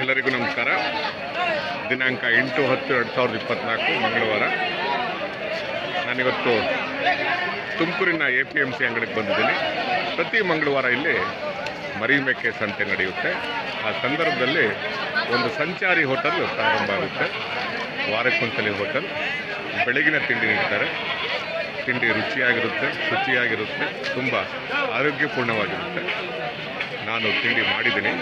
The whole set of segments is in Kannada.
ಎಲ್ಲರಿಗೂ ನಮಸ್ಕಾರ. ದಿನಾಂಕ ಎಂಟು ಹತ್ತು ಎರಡು ಸಾವಿರದ ಇಪ್ಪತ್ತ್ನಾಲ್ಕು ಮಂಗಳವಾರ. ನಾನಿವತ್ತು ತುಮಕೂರಿನ ಎ ಪಿ ಎಂ ಸಿ ಅಂಗಡಿಗೆ ಬಂದಿದ್ದೀನಿ. ಪ್ರತಿ ಮಂಗಳವಾರ ಇಲ್ಲಿ ಮರಿಮೇಕೆ ಸಂತೆ ನಡೆಯುತ್ತೆ. ಆ ಸಂದರ್ಭದಲ್ಲಿ ಒಂದು ಸಂಚಾರಿ ಹೋಟೆಲ್ ಪ್ರಾರಂಭ ಆಗುತ್ತೆ. ವಾರಕ್ಕೊಂದ್ಸಲಿ ಹೋಟೆಲ್. ಬೆಳಗಿನ ತಿಂಡಿ ನೀಡ್ತಾರೆ. ತಿಂಡಿ ರುಚಿಯಾಗಿರುತ್ತೆ, ಶುಚಿಯಾಗಿರುತ್ತೆ, ತುಂಬ ಆರೋಗ್ಯಪೂರ್ಣವಾಗಿರುತ್ತೆ. ನಾನು ತಿಂಡಿ ಮಾಡಿದ್ದೀನಿ.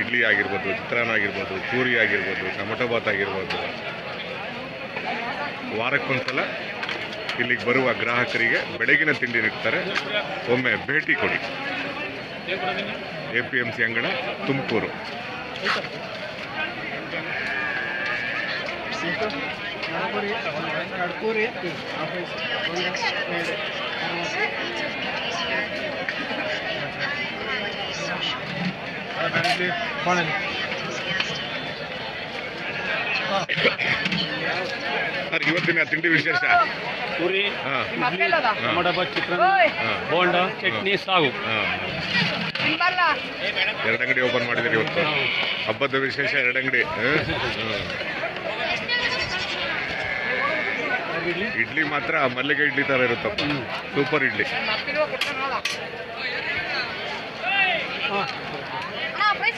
ಇಡ್ಲಿ ಆಗಿರ್ಬೋದು, ಚಿತ್ರಾನ್ನ ಆಗಿರ್ಬೋದು, ಪೂರಿ ಆಗಿರ್ಬೋದು, ಟೊಮೊಟೊ ಬಾತ್ ಆಗಿರ್ಬೋದು. ವಾರಕ್ಕೊಂದ್ಸಲ ಇಲ್ಲಿಗೆ ಬರುವ ಗ್ರಾಹಕರಿಗೆ ಬೆಳಗಿನ ತಿಂಡಿ ನೀಡ್ತಾರೆ. ಒಮ್ಮೆ ಭೇಟಿ ಕೊಡಿ. A P M C ಅಂಗಡ Tumakuru sir ಇವತ್ತಿನ ತಿಂಡಿ ವಿಶೇಷ? ಪೂರಿ ಹಾಂ. ಇಡ್ಲಿ ಟೊಮೊಟೊ ಚಿತ್ರಾನ್ನ ಹಾಂ ಬೋಂಡ ಚಟ್ನಿ ಸಾಗು. ಹಾಂ. ಎರಡು ಅಂಗಡಿ ಓಪನ್ ಮಾಡಿದ್ದೀರಿ ಇವತ್ತು. ಹಬ್ಬದ ವಿಶೇಷ ಎರಡು ಅಂಗಡಿ. ಇಡ್ಲಿ ಮಾತ್ರ ಮಲ್ಲಿಗೆ ಇಡ್ಲಿ ತರ ಇರುತ್ತಪ್ಪ. ಸೂಪರ್ ಇಡ್ಲಿ.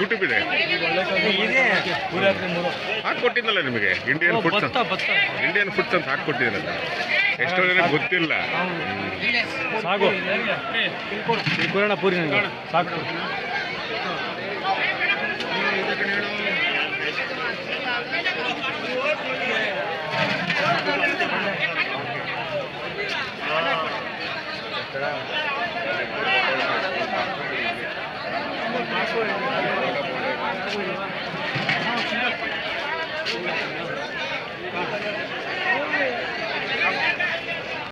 ಯೂಟ್ಯೂಬ್ ಇದೆ. ಹಾಕೊಟ್ಟಿದ್ದಲ್ಲ ನಿಮಗೆ? ಇಂಡಿಯನ್ ಫುಡ್ಸ್ ಇಂಡಿಯನ್ ಫುಡ್ಸ್ ಅಂತ ಹಾಕೊಟ್ಟಿದ್ದೀರಲ್ಲ ಎಷ್ಟೋ ಜನ ಗೊತ್ತಿಲ್ಲ. ಸಾಕು ತಿಳ್ಕೊಳ್ಳೋಣ ಪೂರಿ ಸಾಕು.